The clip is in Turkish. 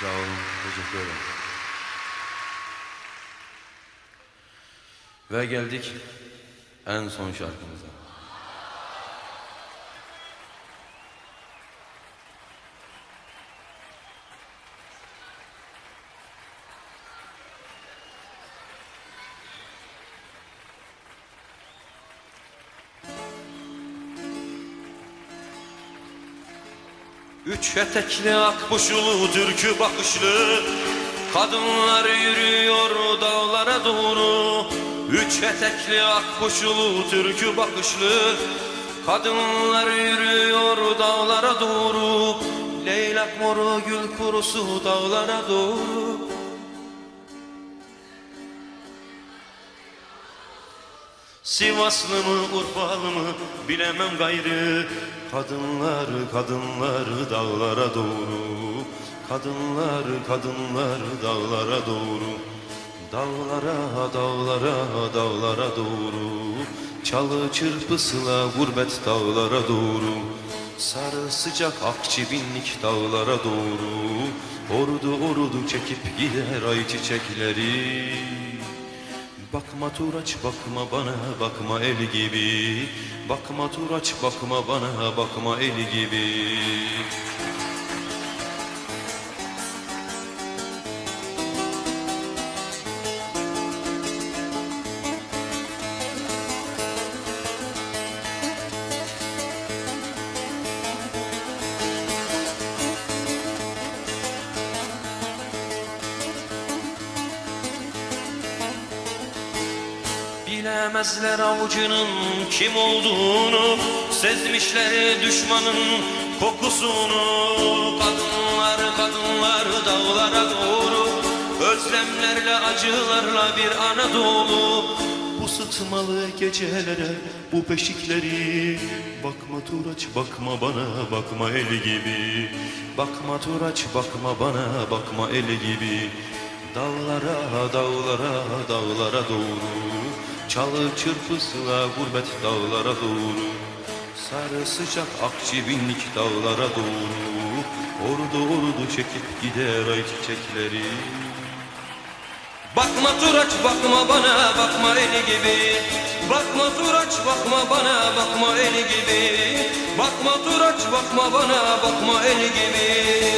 Sağ olun, teşekkür ederim. Ve geldik en son şarkımıza. Üç etekli akbuşulu türkü bakışlı Kadınlar yürüyor dağlara doğru. Üç etekli akbuşulu türkü bakışlı Kadınlar yürüyor dağlara doğru. Leylak moru gül kurusu dağlara doğru Sivaslı mı Urfalı mı bilemem gayrı. Kadınlar kadınlar dağlara doğru. Kadınlar kadınlar dağlara doğru. Dağlara dağlara dağlara doğru. Çalı çırpısıyla gurbet dağlara doğru. Sarı sıcak akçibinlik dağlara doğru. Ordu ordu çekip gider ay çiçekleri Bakma Turaç bakma bana bakma el gibi. Bakma Turaç bakma bana bakma el gibi Bilemezler avucunun kim olduğunu Sezmişler düşmanın kokusunu. Kadınlar kadınlar dağlara doğru Özlemlerle acılarla bir Anadolu. Bu sıtmalı gecelere bu beşikleri Bakma Turaç bakma bana bakma el gibi. Bakma Turaç bakma bana bakma el gibi. Dağlara, dağlara, dağlara doğru Çalı çırpısıyla gurbet dağlara doğru. Sarı sıcak akçibinlik dağlara doğru. Ordu ordu çekip gider ay çiçekleri. Bakma Turaç bakma bana bakma eli gibi. Bakma Turaç bakma bana bakma eli gibi. Bakma Turaç bakma bana bakma eli gibi